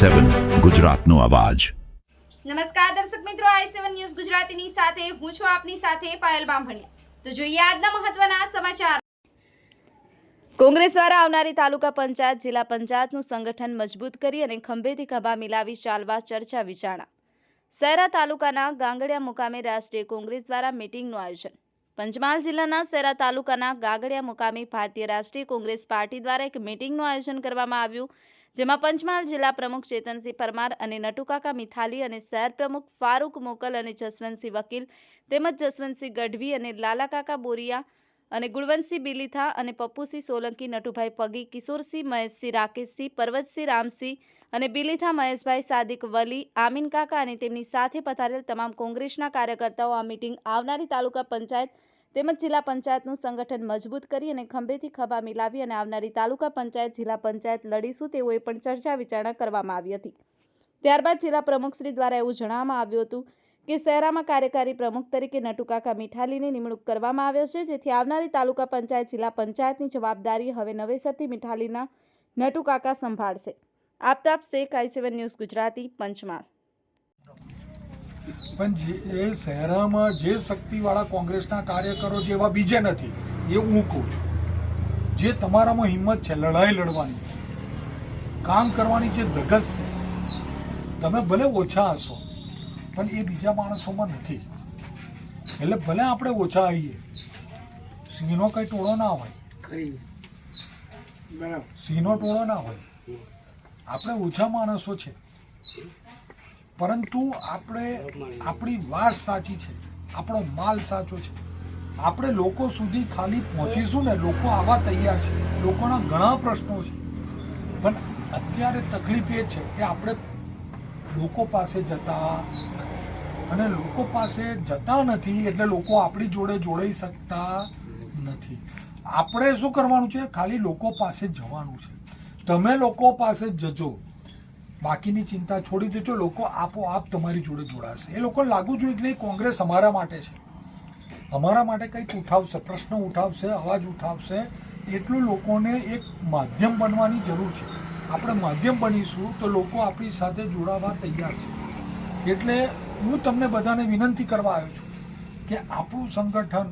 સેવન ગુજરાતનો અવાજ. નમસ્કાર દર્શક મિત્રો આઈ સેવન ન્યૂઝ ગુજરાતીની સાથે હું છું આપની સાથે પાયલ બામભણિયા. તો જોઈએ આજના મહત્વના સમાચાર. કોંગ્રેસ દ્વારા આવનારી તાલુકા પંચાયત જિલ્લા પંચાયતનું સંગઠન મજબૂત કરી અને ખંભેથી ખભા મિલાવી ચાલવા ચર્ચા વિચારણા. શહેરા તાલુકાના ગાંગડિયા મુકામે રાષ્ટ્રીય કોંગ્રેસ દ્વારા મિટિંગનું આયોજન. પંચમહાલ જિલ્લાના શહેરા તાલુકાના ગાગડિયા મુકામે ભારતીય રાષ્ટ્રીય કોંગ્રેસ પાર્ટી દ્વારા એક મિટિંગનું આયોજન કરવામાં આવ્યું. જેમાં પંચમહાલ જિલ્લા પ્રમુખ ચેતનસિંહ પરમાર અને નટુકાકા મિથાલી અને શહેર પ્રમુખ ફારૂક મોકલ અને જસવંતસિંહ વકીલ તેમજ જસવંતસિંહ ગઢવી અને લાલાકાકા બોરિયા અને ગુણવંતસિંહ બિલીથા અને પપ્પુસિંહ સોલંકી, નટુભાઈ પગી, કિશોરસિંહ, મહેશસિંહ રાકેશસિંહ, પર્વતસિંહ રામસિંહ અને બિલીથા મહેશભાઈ સાદિક વલી, આમીન કાકા અને તેમની સાથે પધારેલ તમામ કોંગ્રેસના કાર્યકર્તાઓ આ મિટિંગ આવનારી તાલુકા પંચાયત તેમજ જિલ્લા પંચાયતનું સંગઠન મજબૂત કરી અને ખંભેથી ખભા મિલાવી અને આવનારી તાલુકા પંચાયત, જિલ્લા પંચાયત લડીશું તેઓએ પણ ચર્ચા વિચારણા કરવામાં આવી હતી. ત્યારબાદ જિલ્લા પ્રમુખશ્રી દ્વારા એવું જણાવવામાં આવ્યું હતું કે શહેરામાં કાર્યકારી પ્રમુખ તરીકે નટુકાકા મીઠાલીની નિમણૂક કરવામાં આવ્યો છે, જેથી આવનારી તાલુકા પંચાયત, જિલ્લા પંચાયતની જવાબદારી હવે નવેસરથી મીઠાલીના નટુકાકા સંભાળશે. Aftab Shaikh I seven news Gujarati Panchmahal. પણ જે એ શહેરામાં જે શક્તિવાળા કોંગ્રેસના કાર્યકરો જેવા બીજે નથી. એ હું કહું છું. જે તમારામાં હિંમત છે લડાઈ લડવાની. કામ કરવાની જે ધગસ છે તમે ભલે ઓછા હશો પણ એ બીજા માણસોમાં નથી. એટલે ભલે આપણે ઓછા આવીએ સિંહનો કઈ ટોળો ના હોય. સિંહનો ટોળો ના હોય. આપણે ઓછા માણસો છે. પરંતુ આપણે આપણી વાત સાચી છે. આપણો માલ સાચો છે. આપણે લોકો સુધી ખાલી પહોંચીશું ને લોકો આવા તૈયાર છે. લોકોના ઘણા પ્રશ્નો છે. પણ અત્યારે તકલીફ એ છે કે આપણે લોકો પાસે જતા અને લોકો પાસે જતા નથી એટલે લોકો આપણી જોડે જોડાઈ શકતા નથી. આપણે શું કરવાનું છે? ખાલી લોકો પાસે જવાનું છે. તમે લોકો પાસે જજો. બાકીની ચિંતા છોડી દેજો લોકો આપોઆપ તમારી જોડે જોડાશે. એ લોકો લાગુ જોઈએ કે નહીં કોંગ્રેસ અમારા માટે છે. અમારા માટે કંઈક ઉઠાવશે પ્રશ્ન ઉઠાવશે અવાજ ઉઠાવશે. એટલું લોકોને એક માધ્યમ બનવાની જરૂર છે. આપણે માધ્યમ બનીશું તો લોકો આપણી સાથે જોડાવા તૈયાર છે. એટલે હું તમને બધાને વિનંતી કરવા આવ્યો છું કે આપણું સંગઠન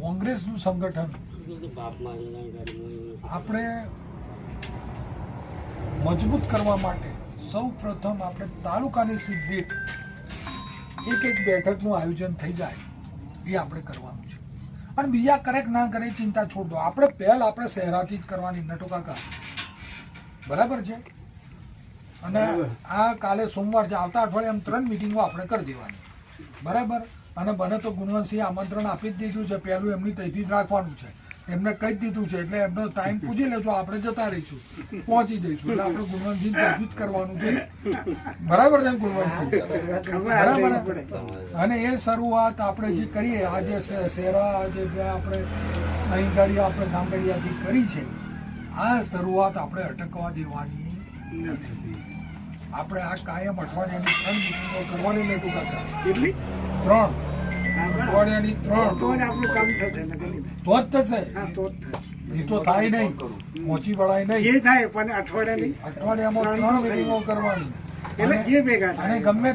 કોંગ્રેસનું સંગઠન આપણે મજબૂત કરવા માટે સૌ પ્રથમ આપણે તાલુકાની સીધી એક એક બેઠકનું આયોજન થઈ જાય એ આપણે કરવાનું છે. અને બીજા કરેક ના કરે ચિંતા છોડ દો. આપણે પહેલ આપણે શહેરાથી જ કરવાની નટોકા કાકા. બરાબર છે? અને આ કાલે સોમવાર છે. આવતા અઠવાડિયે એમ ત્રણ મિટિંગો આપણે કરી દેવાની. બરાબર? અને મને તો ગુણવંતસિંહ આમંત્રણ આપી જ દીધું છે. પહેલું એમની તૈથી જ રાખવાનું છે. એમને કહી દીધું છે એટલે એમનો ટાઈમ પૂછી લેજો આપણે જતા રહીશું. પહોંચી જઈશું. એટલે આપણે ગુણવંતસિંહ તૈથી જ કરવાનું છે. બરાબર છે ગુણવંતસિંહ? બરાબર અને એ શરૂઆત આપણે જે કરીએ આજે શેરા જે આપણે અહીં ગાડી આપણે ગામગડિયાથી કરી છે આ શરૂઆત આપણે અટકવા દેવાની નથી. આપણે આ કાયમ અઠવાડિયાની ત્રણ મિટિંગો કરવાની ને ટૂંકા ત્રણ. અઠવાડિયાની ત્રણ? તો આપણું કામ થશે તો જ થશે? તો જ થશે. એ તો થાય નહીં. પહોંચી વળાય નહીં. જે થાય પણ અઠવાડિયાની અઠવાડિયામાં ત્રણ મિટિંગો કરવાની. એટલે જે ભેગા થાય. અને ગમે